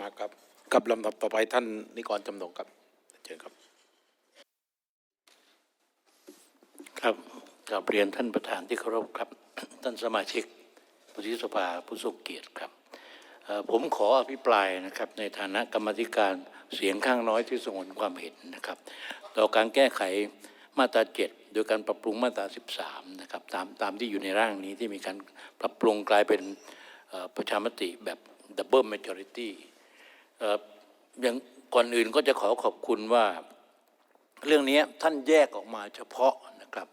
มากครับกับลำดับต่อไปท่านนิกรจำนงครับเชิญครับ ครับกราบเรียนท่านประธานที่เคารพครับ ท่านสมาชิกวุฒิสภาผู้ทรงเกียรติครับผมขออภิปรายนะครับในฐานะกรรมธิการเสียงข้างน้อยที่สงวนความเห็นนะครับ ต่อการแก้ไขมาตราเจ็ดโดยการปรับปรุงมาตรา 13นะครับตามตามที่อยู่ในร่างนี้ที่มีการปรับปรุงกลายเป็นประชามติแบบ double majority เอ่อ อย่างก่อนอื่นก็จะขอขอบคุณว่า เรื่องนี้ท่านแยกออกมาเฉพาะนะครับ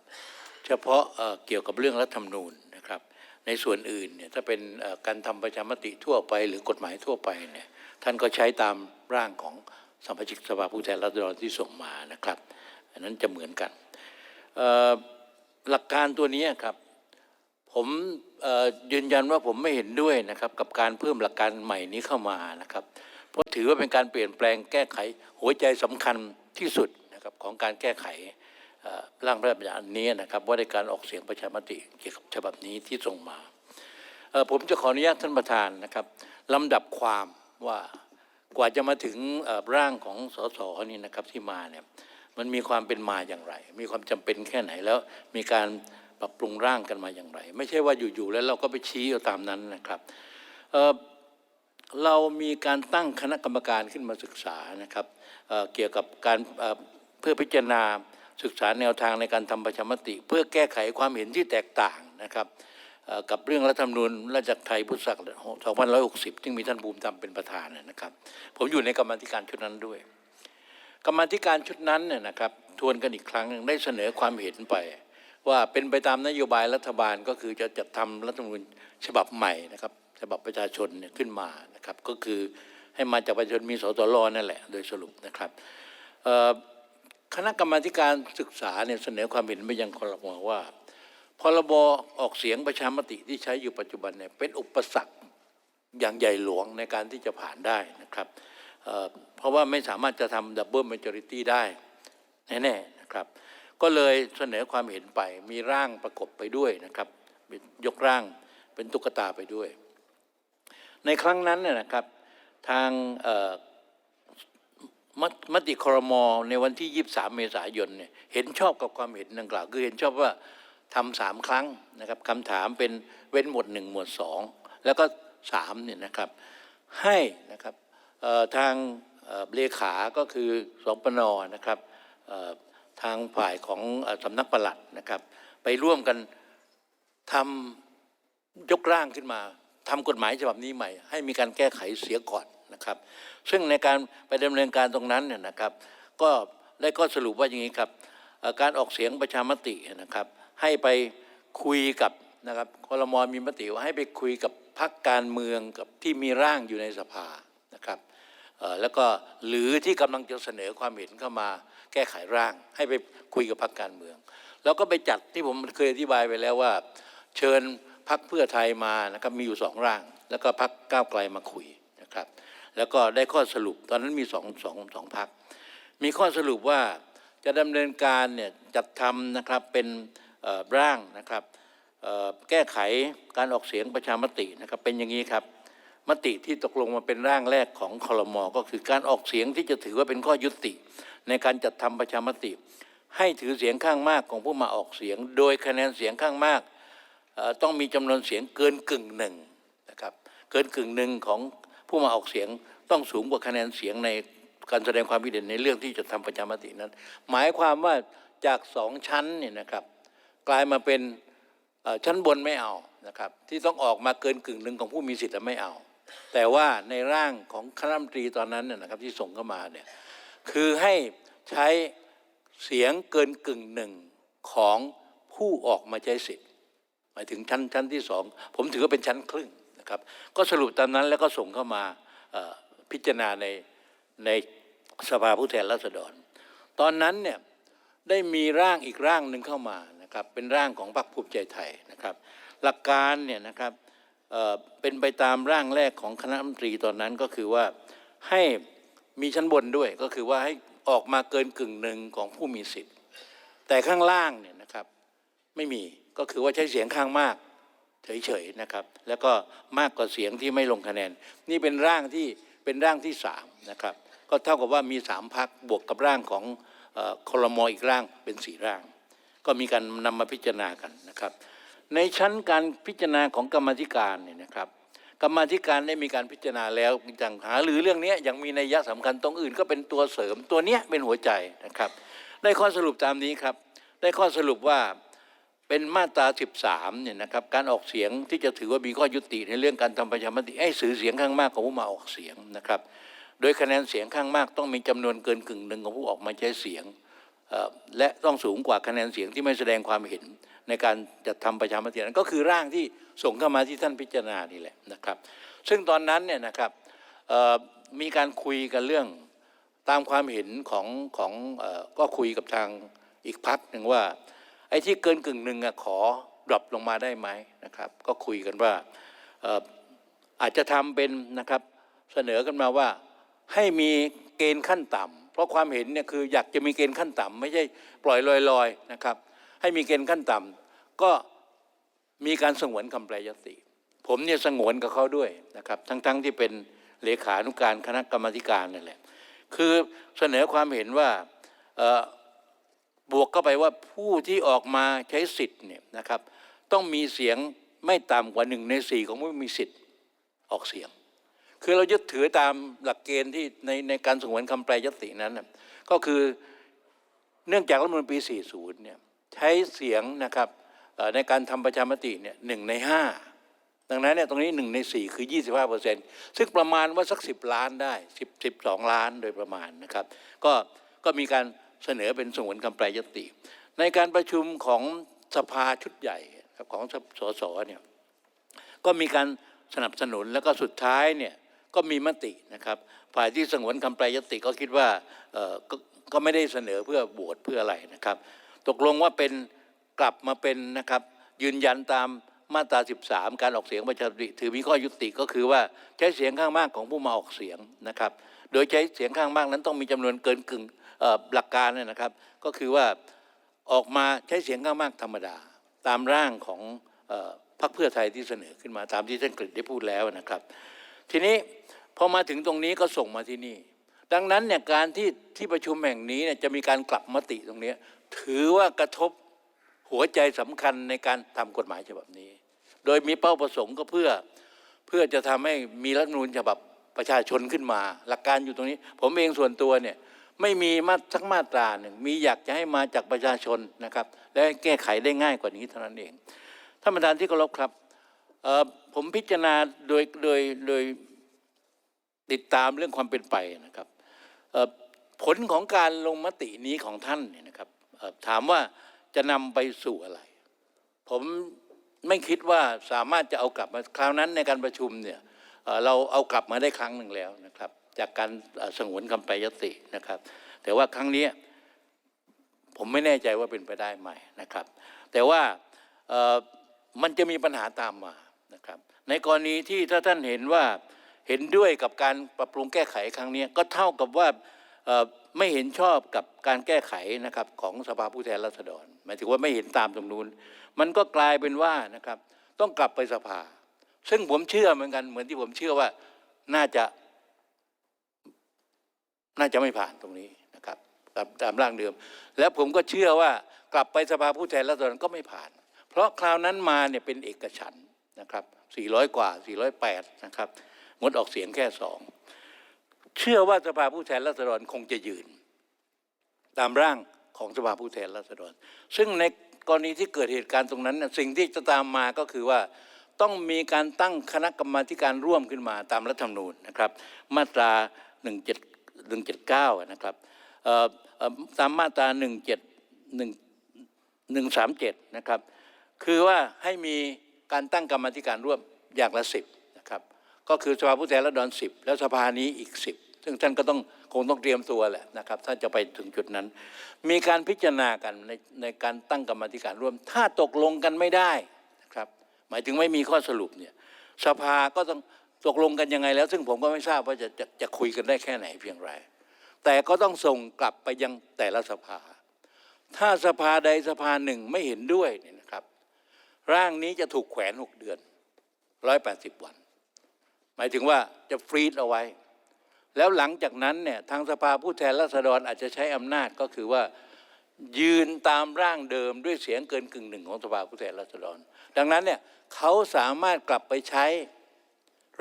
เฉพาะเเกี่ยวกับเรื่องรัฐธรรมนูญนะครับ ในส่วนอื่นเนี่ยถ้าเป็นการทำประชามติทั่วไป หรือกฎหมายทั่วไปเนี่ยท่านก็ใช้ตามร่างของสมาชิกสภาผู้แทนราษฎรที่ส่งมานะครับ อันนั้นจะเหมือนกันหลักการตัวนี้ครับผมยืนยันว่าผมไม่เห็นด้วยนะครับ กับการเพิ่มหลักการใหม่นี้เข้ามานะครับ ราะถือว่าเป็นการเปลี่ยนแปลงแก้ไขหัวใจสำคัญที่สุดนะครับของการแก้ไขร่างพระราชบัญญัตินี้นะครับ ว่าในการออกเสียงประชามติเกี่ยวกับฉบับนี้ที่ส่งมาผมจะขออนุญาตท่านประธานนะครับลำดับความว่ากว่าจะมาถึงร่างของสสนี่นะครับที่มาเนี่ยมันมีความเป็นมาอย่างไร มีความจำเป็นแค่ไหนแล้วมีการปรับปรุงร่างกันมาอย่างไร ไม่ใช่ว่าอยู่ๆแล้วเราก็ไปชี้เอาตามนั้นนะครับ เรามีการตั้งคณะกรรมการขึ้นมาศึกษานะครับเเกี่ยวกับการเเพื่อพิจารณาศึกษาแนวทางในการทำประชามติ เพื่อแก้ไขความเห็นที่แตกต่างนะครับกับเรื่องรัฐธรรมนูญราชไทยพุทธศักราช2560ที่มีท่านภูมิธรรมเป็นประธานนะครับ ผมอยู่ในกรรมธิการชุดนั้นด้วย กรรมธิการชุดนั้นเนี่ยนะครับ ทวนกันอีกครั้งหนึ่งได้เสนอความเห็นไป ว่าเป็นไปตามนโยบายรัฐบาลก็คือจะจัดทำรัฐธรรมนูญฉบับใหม่นะครับฉบับประชาชนเนี่ยขึ้นมานะครับก็คือให้มาจากประชาชนมีสตรนั่นแหละ โดยสรุปนะครับคณะกรรมาการศึกษาเนี่ยเสนอความเห็นไปยังคอรมอว่าพรบออกเสียงประชามติที่ใช้อยู่ปัจจุบันเนี่ยเป็นอุปสรรคอย่างใหญ่หลวงในการที่จะผ่านได้นะครับเเพราะว่าไม่สามารถจะทำดับเบิล a ม o r i t y ได้แน่ๆนะครับ ก็เลยเสนอความเห็นไป มีร่างประกบไปด้วยนะครับเป็นยกร่างเป็นตุ๊กตาไปด้วย ในครั้งนั้นเนี่ยนะครับทางมตมติครมในวันที่ 23 เมษายนเนี่ยเห็นชอบกับความเห็นดังกล่าว คือเห็นชอบว่าทำสามครั้งนะครับคำถามเป็นเว้นหมวดหนึ่งหมวดสองแล้วก็สามเนี่ยนะครับให้นะครับทางเลขาก็คือสปนนะครับ ทางฝ่ายของสำนักปลัดนะครับ ไปร่วมกันทำยกร่างขึ้นมาทำกฎหมายฉบับนี้ใหม่ ให้มีการแก้ไขเสียก่อนนะครับ ซึ่งในการไปดำเนินการตรงนั้นเนี่ยนะครับ ก็ได้ก็สรุปว่าอย่างนี้ครับการออกเสียงประชามตินะครับ ให้ไปคุยกับนะครับคลมอมีมติว่าให้ไปคุยกับพรรคการเมืองกับที่มีร่างอยู่ในสภานะครับ แล้วก็หรือที่กำลังจะเสนอความเห็นเข้ามาแก้ไขร่าง ให้ไปคุยกับพรรคการเมือง แล้วก็ไปจัดที่ผมเคยอธิบายไปแล้วว่า เชิญพักเพื่อไทยมานะครับมีอยู่สองร่าง แล้วก็พักก้าวไกลมาคุยนะครับ แล้วก็ได้ข้อสรุปตอนนั้นมีสองสองสองพักมีข้อสรุปว่าจะดำเนินการเนี่ยจัดทำนะครับเป็นร่างนะครับแก้ไขการออกเสียงประชามตินะครับเป็นอย่างนี้ครับ มติที่ตกลงมาเป็นร่างแรกของคอมอก็คือการออกเสียงที่จะถือว่าเป็นข้อยุติ ในการจัดทำประชามติ ให้ถือเสียงข้างมากของผู้มาออกเสียง โดยคะแนนเสียงข้างมากต้องมีจำนวนเสียงเกินกึ่งหนึ่งนะครับเกินกึ่งหนึ่งของผู้มาออกเสียงต้องสูงกว่าคะแนนเสียงในการแสดงความคิดเห็นในเรื่องที่จะทำประชามตินั้น หมายความว่าจากสองชั้นเนี่ยนะครับ กลายมาเป็นชั้นบนไม่เอานะครับ ที่ต้องออกมาเกินกึ่งหนึ่งของผู้มีสิทธิ์ไม่เอา แต่ว่าในร่างของคณะรัฐมนตรีตอนนั้นเนี่ยนะครับที่ส่งเข้ามาเนี่ยคือให้ใช้เสียงเกินกึ่งหนึ่งของผู้ออกมาใช้สิทธิ์หมายถึงชั้นชั้นที่สองผมถือว่าเป็นชั้นครึ่งนะครับ ก็สรุปตามนั้นแล้วก็ส่งเข้ามาพิจารณาในในสภาผู้แทนราษฎร ตอนนั้นเนี่ยได้มีร่างอีกร่างหนึ่งเข้ามานะครับเป็นร่างของพรรคภูมิใจไทยนะครับ หลักการเนี่ยนะครับ เป็นไปตามร่างแรกของคณะรัฐมนตรีตอนนั้นก็คือว่าให้มีชั้นบนด้วยก็คือว่าให้ออกมาเกินกึ่งหนึ่งของผู้มีสิทธิ์ แต่ข้างล่างเนี่ยนะครับไม่มีก็คือว่าใช้เสียงข้างมากเฉยๆนะครับ แล้วก็มากกว่าเสียงที่ไม่ลงคะแนน นี่เป็นร่างที่เป็นร่างที่สามนะครับ ก็เท่ากับว่ามีสามพักบวกกับร่างของเอ่อลมอีกร่างเป็นสี่ร่าง ก็มีการนำมาพิจารณากันนะครับ ในชั้นการพิจารณาของกรรมธิการเนี่ยนะครับกรรมธิการได้มีการพิจารณาแล้วอย่างหาหรือเรื่องนี้ยังมีนัยยะสำคัญตรงอื่นก็เป็นตัวเสริมตัวเนี้ยเป็นหัวใจนะครับ ได้ข้อสรุปตามนี้ครับ ได้ข้อสรุปว่าเป็นมาตรา 13เนี่ยนะครับการออกเสียงที่จะถือว่ามีข้อยุติในเรื่องการทำประชามติให้สื่อเสียงข้างมากของผู้มาออกเสียงนะครับ โดยคะแนนเสียงข้างมากต้องมีจำนวนเกินกึ่งหนึ่งของผู้ออกมาใช้เสียง และต้องสูงกว่าคะแนนเสียงที่ไม่แสดงความเห็น ในการจัดทำประชามตินั้นก็คือร่างที่ส่งเข้ามาที่ท่านพิจารณานี่แหละนะครับ ซึ่งตอนนั้นเนี่ยนะครับมีการคุยกันเรื่องตามความเห็นของของอก็คุยกับทางอีกพักหนึ่งว่า ไอ้ที่เกินกึ่งหนึ่งอะขอดรอปลงมาได้ไหมนะครับ ก็คุยกันว่าเอ่อาจจะทำเป็นนะครับเสนอกันมาว่าให้มีเกณฑ์ขั้นต่ำเพราะความเห็นเนี่ยคืออยากจะมีเกณฑ์ขั้นต่ำไม่ใช่ปล่อยลอยๆนะครับ ให้มีเกณฑ์ขั้นต่ำก็มีการสงวนคำแปลยติ ผมเนี่ยสงวนกับเขาด้วยนะครับ ทั้งๆที่เป็นเลขานุการคณะกรรมการนั่นแหละคือเสนอความเห็นว่าบวกเข้าไปว่าผู้ที่ออกมาใช้สิทธิ์เนี่ยนะครับ ต้องมีเสียงไม่ต่ำกว่าหนึ่งในสี่ของผู้มีสิทธิ์ออกเสียง คือเรายึดถือตามหลักเกณฑ์ที่ในในการสงวนคำแปลยตินั้น ก็คือเนื่องจากรัฐมนูลปี 40 เนี่ย ใช้เสียงนะครับในการทำประชามติเนี่ยหนึ่งในห้าดังนั้นเนี่ยตรงนี้หนึ่งในสี่คือ 25เปอร์เซ็นต์ซึ่งประมาณว่าสัก 10 ล้านได้ 10 12 ล้านโดยประมาณนะครับ ก็ก็มีการเสนอเป็นสงวนคำแปลยติ ในการประชุมของสภาชุดใหญ่ของสสเนี่ยก็มีการสนับสนุนแล้วก็สุดท้ายเนี่ยก็มีมตินะครับฝ่ายที่สงวนคำแปลยติก็คิดว่าเออกก็ไม่ได้เสนอเพื่อโหวตเพื่ออะไรนะครับ ตกลงว่าเป็นกลับมาเป็นนะครับ ยืนยันตามมาตรา 13 การออกเสียงประชามติถือมีข้อยุติก็คือว่าใช้เสียงข้างมากของผู้มาออกเสียงนะครับ โดยใช้เสียงข้างมากนั้นต้องมีจำนวนเกินกึ่งหลักการเนี่ยนะครับ ก็คือว่าออกมาใช้เสียงข้างมากธรรมดา ตามร่างของออพรรคเพื่อไทยที่เสนอขึ้นมาตามที่ท่านกฤษได้พูดแล้วนะครับ ทีนี้พอมาถึงตรงนี้ก็ส่งมาที่นี่ ดังนั้นเนี่ยการที่ที่ประชุมแห่งนี้เนี่ยจะมีการกลับมติตรงเนี้ย ถือว่ากระทบหัวใจสำคัญในการทำกฎหมายฉบับนี้ โดยมีเป้าประสงค์ก็เพื่อเพื่อจะทำให้มีรัฐมนูญฉบับประชาชนขึ้นมา หลักการอยู่ตรงนี้ ผมเองส่วนตัวเนี่ยไม่มีมาสักมาตราหนึ่งมีอยากจะให้มาจากประชาชนนะครับ และแก้ไขได้ง่ายกว่านี้เท่านั้นเองท่านประธานที่เคารพครับผมพิจารณาโดยโดยโดยติดตามเรื่องความเป็นไปนะครับผลของการลงมตินี้ของท่านเนี่ยนะครับ ถามว่าจะนำไปสู่อะไร ผมไม่คิดว่าสามารถจะเอากลับมาคราวนั้นในการประชุมเนี่ยเราเอากลับมาได้ครั้งหนึ่งแล้วนะครับ จากการสงวนคำแปลยตินะครับ แต่ว่าครั้งนี้ผมไม่แน่ใจว่าเป็นไปได้ไหมนะครับ แต่ว่ามันจะมีปัญหาตามมานะครับ ในกรณีที่ถ้าท่านเห็นว่าเห็นด้วยกับการปรับปรุงแก้ไขครั้งนี้ก็เท่ากับว่า ไม่เห็นชอบกับการแก้ไขนะครับของสภาผู้แทนราษฎรหมายถึงว่าไม่เห็นตามตรงนู้น มันก็กลายเป็นว่านะครับต้องกลับไปสภา ซึ่งผมเชื่อเหมือนกันเหมือนที่ผมเชื่อว่าน่าจะ น่าจะไม่ผ่านตรงนี้นะครับตามตามร่างเดิม แล้วผมก็เชื่อว่ากลับไปสภาผู้แทนราษฎรก็ไม่ผ่าน เพราะคราวนั้นมาเนี่ยเป็นเอกฉันนะครับ 400 กว่า 408 นะครับงดออกเสียงแค่สอง เชื่อว่าสภาผู้แทนราษฎรคงจะยืน ตามร่างของสภาผู้แทนราษฎร ซึ่งในกรณีที่เกิดเหตุการณ์ตรงนั้นสิ่งที่จะตามมาก็คือว่าต้องมีการตั้งคณะกรรมาการร่วมขึ้นมาตามรัฐธรรมนูญนะครับ มาตรา 179 นะครับเอ่อเอ่อตามมาตรา 17 1 137 นะครับ คือว่าให้มีการตั้งกรรมาธิการร่วมอย่างละสิบนะครับ ก็คือสภาผู้แทนราษฎรสิบแล้วสภานี้อีกสิบ ซึ่งท่านก็ต้องคงต้องเตรียมตัวแหละนะครับถ้าจะไปถึงจุดนั้น มีการพิจารณากันในในการตั้งกรรมธิการร่วม ถ้าตกลงกันไม่ได้นะครับ หมายถึงไม่มีข้อสรุปเนี่ยสภาก็ต้องตกลงกันยังไงแล้ว ซึ่งผมก็ไม่ทราบว่าจะจะจะคุยกันได้แค่ไหนเพียงไร แต่ก็ต้องส่งกลับไปยังแต่ละสภา ถ้าสภาใดสภาหนึ่งไม่เห็นด้วยเนี่ยนะครับ ร่างนี้จะถูกแขวนหกเดือนร้อยแปดสิบวัน หมายถึงว่าจะฟรีดเอาไว้ แล้วหลังจากนั้นเนี่ยทางสภาผู้แทนราษฎรอาจจะใช้อำนาจก็คือว่า ยืนตามร่างเดิมด้วยเสียงเกินกึ่งหนึ่งของสภาผู้แทนราษฎร ดังนั้นเนี่ยเขาสามารถกลับไปใช้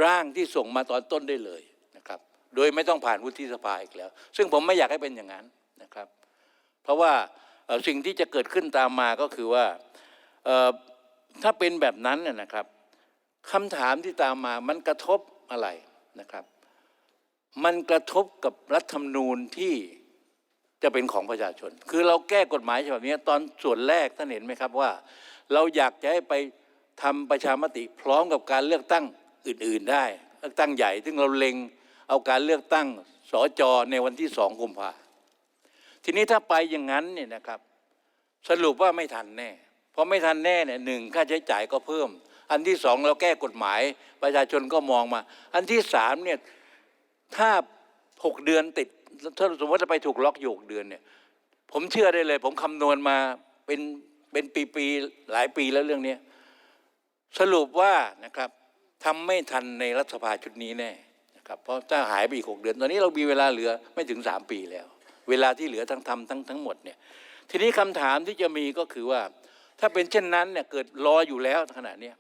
ร่างที่ส่งมาตอนต้นได้เลยนะครับ โดยไม่ต้องผ่านวุฒิสภาอีกแล้ว ซึ่งผมไม่อยากให้เป็นอย่างนั้นนะครับ เพราะว่าสิ่งที่จะเกิดขึ้นตามมาก็คือว่าถ้าเป็นแบบนั้นน่นะครับคำถามที่ตามมามันกระทบอะไรนะครับ มันกระทบกับรัฐธรรมนูญที่จะเป็นของประชาชน คือเราแก้กฎหมายฉบับนี้ตอนส่วนแรกท่านเห็นไหมครับว่า เราอยากจะให้ไปทำประชามติพร้อมกับการเลือกตั้งอื่น ๆได้ เลือกตั้งใหญ่ ซึ่งเราเล็งเอาการเลือกตั้งสจในวันที่สองกุมภาทีนี้ถ้าไปอย่างนั้นเนี่ยนะครับ สรุปว่าไม่ทันแน่ เพราะไม่ทันแน่เนี่ยหนึ่งค่าใช้จ่ายก็เพิ่ม อันที่สองเราแก้กฎหมายประชาชนก็มองมา อันที่สามเนี่ย ถ้าหกเดือนติดถ้าสมมติจะไปถูกล็อกอยู่หกเดือนเนี่ย ผมเชื่อได้เลย ผมคำนวณมาเป็นเป็นปีๆหลายปีแล้วเรื่องนี้สรุปว่านะครับทำไม่ทันในรัฐสภาชุดนี้แน่นะครับเพราะถ้าหายไปอีกหกเดือน ตอนนี้เรามีเวลาเหลือไม่ถึงสามปีแล้ว เวลาที่เหลือทั้งทำทั้งทั้งหมดเนี่ยทีนี้คำถามที่จะมีก็คือว่า ถ้าเป็นเช่นนั้นเนี่ยเกิดรออยู่แล้วขณะเนี้ย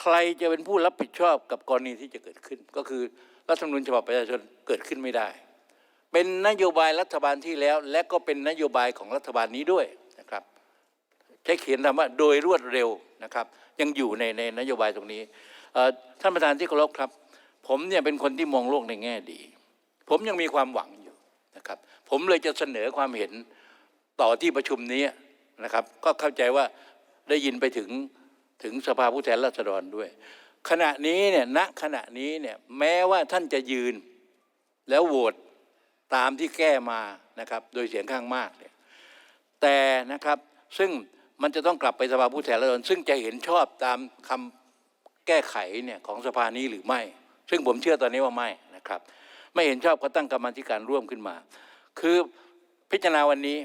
ใครจะเป็นผู้รับผิดชอบกับกรณีที่จะเกิดขึ้นก็คือ รัฐธรรมนูญฉบับประชาชนเกิดขึ้นไม่ได้ เป็นนโยบายรัฐบาลที่แล้ว และก็เป็นนโยบายของรัฐบาลนี้ด้วยนะครับใช้เขียนคำว่าโดยรวดเร็วนะครับ ยังอยู่ในในนโยบายตรงนี้ท่านประธานที่เคารพครับ ผมเนี่ยเป็นคนที่มองโลกในแง่ดี ผมยังมีความหวังอยู่นะครับ ผมเลยจะเสนอความเห็นต่อที่ประชุมนี้นะครับ ก็เข้าใจว่าได้ยินไปถึงถึงสภาผู้แทนราษฎรด้วย ขณะนี้เนี่ยณขณะนี้เนี่ยแม้ว่าท่านจะยืน แล้วโหวตตามที่แก้มานะครับโดยเสียงข้างมากเนี่ยแต่นะครับซึ่งมันจะต้องกลับไปสภาผู้แทนราษฎรซึ่งจะเห็นชอบตามคำแก้ไขเนี่ยของสภานี้หรือไม่ ซึ่งผมเชื่อตอนนี้ว่าไม่นะครับ ไม่เห็นชอบก็ตั้งกรรมธิการร่วมขึ้นมา คือพิจารณาวันนี้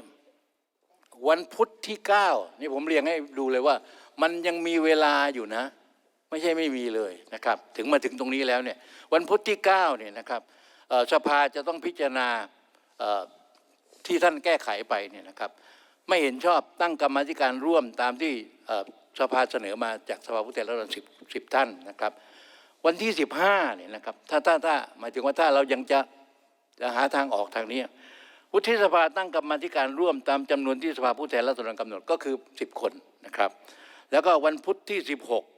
วันพุธที่เก้านี่ผมเรียงให้ดูเลยว่า มันยังมีเวลาอยู่นะ ไม่ใช่ไม่มีเลยนะครับ ถึงมาถึงตรงนี้แล้วเนี่ยวันพุธที่เก้าเนี่ยนะครับสภาจะต้องพิจารณาที่ท่านแก้ไขไปเนี่ยนะครับ ไม่เห็นชอบตั้งกรรมธิการร่วมตามที่สภาเสนอมาจากสภาผู้แทนราษฎรสิบสิบท่านนะครับ วันที่สิบห้าเนี่ยนะครับถ้าถ้าถ้าหมายถึงว่าถ้าเรายังจะจะหาทางออกทางนี้วุฒิสภาตั้งกรรมธิการร่วมตามจำนวนที่สภาผู้แทนราษฎรกำหนดก็คือ 10 คนนะครับ แล้วก็วันพุธที่ 16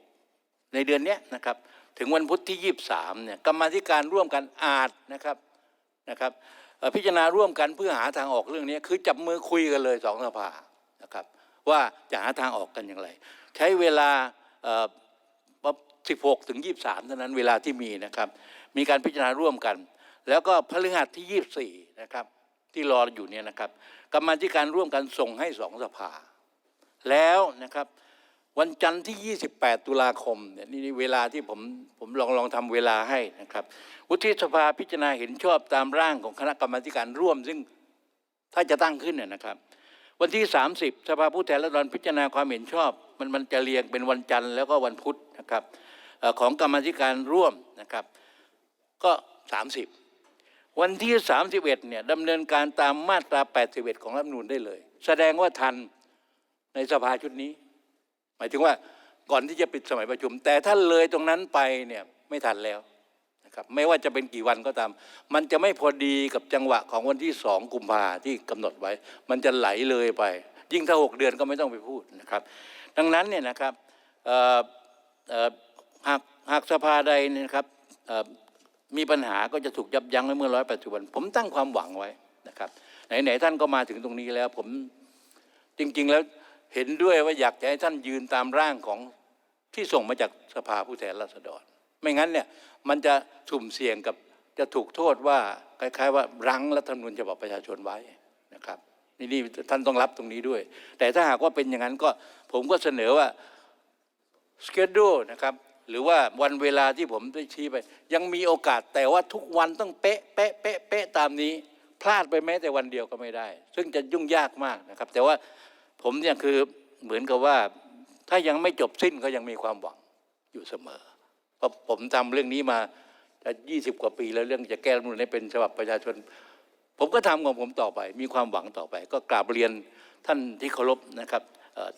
ในเดือนนี้นะครับ ถึงวันพุธที่ 23เนี่ยกรรมาธิการร่วมกันอาจนะครับนะครับพิจารณาร่วมกันเพื่อหาทางออกเรื่องนี้คือจับมือคุยกันเลยสองสภานะครับ ว่าจะหาทางออกกันอย่างไร ใช้เวลาอ่อ16ถึง23เท่านั้นเวลาที่มีนะครับ มีการพิจารณาร่วมกัน แล้วก็พฤหัสที่ 24นะครับ ที่รออยู่เนี่ยนะครับกรรมาธิการร่วมกันส่งให้สองสภา แล้วนะครับ วันจันทร์ที่ 28 ตุลาคมเนี่ยนี่นี่เวลาที่ผมผมลองลองทำเวลาให้นะครับ วุฒิสภาพิจารณาเห็นชอบตามร่างของคณะกรรมาการร่วม ซึ่งถ้าจะตั้งขึ้นเนี่ยนะครับ วันที่ 30 สภาผู้แทนราษฎรพิจารณาความเห็นชอบ มันมันจะเรียงเป็นวันจันทร์แล้วก็วันพุธนะครับของกรรมาการร่วมนะครับ ก็ 30 วันที่ 31เนี่ยดำเนินการตามมาตรา 81 ของรัฐธรรมนูญได้เลย แสดงว่าทันในสภาชุดนี้ มายถึงว่าก่อนที่จะปิดสมัยประชุม แต่ถ้าเลยตรงนั้นไปเนี่ยไม่ทันแล้วนะครับไม่ว่าจะเป็นกี่วันก็ตาม มันจะไม่พอดีกับจังหวะของวันที่สองกุมภาที่กำหนดไว้ มันจะไหลเลยไป ยิ่งถ้าหกเดือนก็ไม่ต้องไปพูดนะครับ ดังนั้นเนี่ยนะครับหากหากสภาใดนะครับมีปัญหาก็จะถูกยับยั้งไว้เมื่อร้อยปัจจุบัน ผมตั้งความหวังไว้นะครับไหนๆท่านก็มาถึงตรงนี้แล้วผมจริง ๆ แล้ว เห็นด้วยว่าอยากจะให้ท่านยืนตามร่างของที่ส่งมาจากสภาผู้แทนราษฎร ไม่งั้นเนี่ยมันจะสุ่มเสี่ยงกับจะถูกโทษว่าคล้ายๆว่ารั้งรัฐธรรมนูญฉบับประชาชนไว้นะครับนี่นี่ท่านต้องรับตรงนี้ด้วย แต่ถ้าหากว่าเป็นอย่างนั้นก็ผมก็เสนอว่าสเกดูนะครับหรือว่าวันเวลาที่ผมได้ชี้ไป ยังมีโอกาสแต่ว่าทุกวันต้องเป๊ะเป๊ะเป๊ะเป๊ะตามนี้ พลาดไปแม้แต่วันเดียวก็ไม่ได้ ซึ่งจะยุ่งยากมากนะครับ แต่ว่า ผมเนี่ยคือเหมือนกับว่า ถ้ายังไม่จบสิ้นก็ยังมีความหวังอยู่เสมอ เพราะผมทำเรื่องนี้มาจะยี่สิบกว่าปีแล้วเรื่องจะแก้รัฐมนูญให้เป็นฉบับประชาชน ผมก็ทำของผมต่อไป มีความหวังต่อไป ก็กราบเรียนท่านที่เคารพนะครับ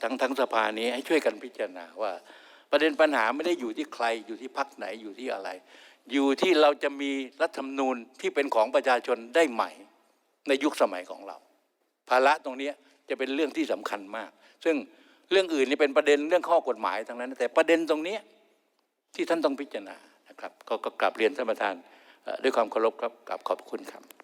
ทั้งทั้งสภานี้ให้ช่วยกันพิจารณาว่า ประเด็นปัญหาไม่ได้อยู่ที่ใคร อยู่ที่พักไหนอยู่ที่อะไร อยู่ที่เราจะมีรัฐธรรมนูญที่เป็นของประชาชนได้ใหม่ ในยุคสมัยของเรา ภาระตรงนี้ จะเป็นเรื่องที่สำคัญมาก ซึ่งเรื่องอื่นนี่เป็นประเด็นเรื่องข้อกฎหมายทั้งนั้น แต่ประเด็นตรงนี้ที่ท่านต้องพิจารณานะครับก็กลับเรียนท่านประธานด้วยความเคารพครับกลับขอบคุณครับ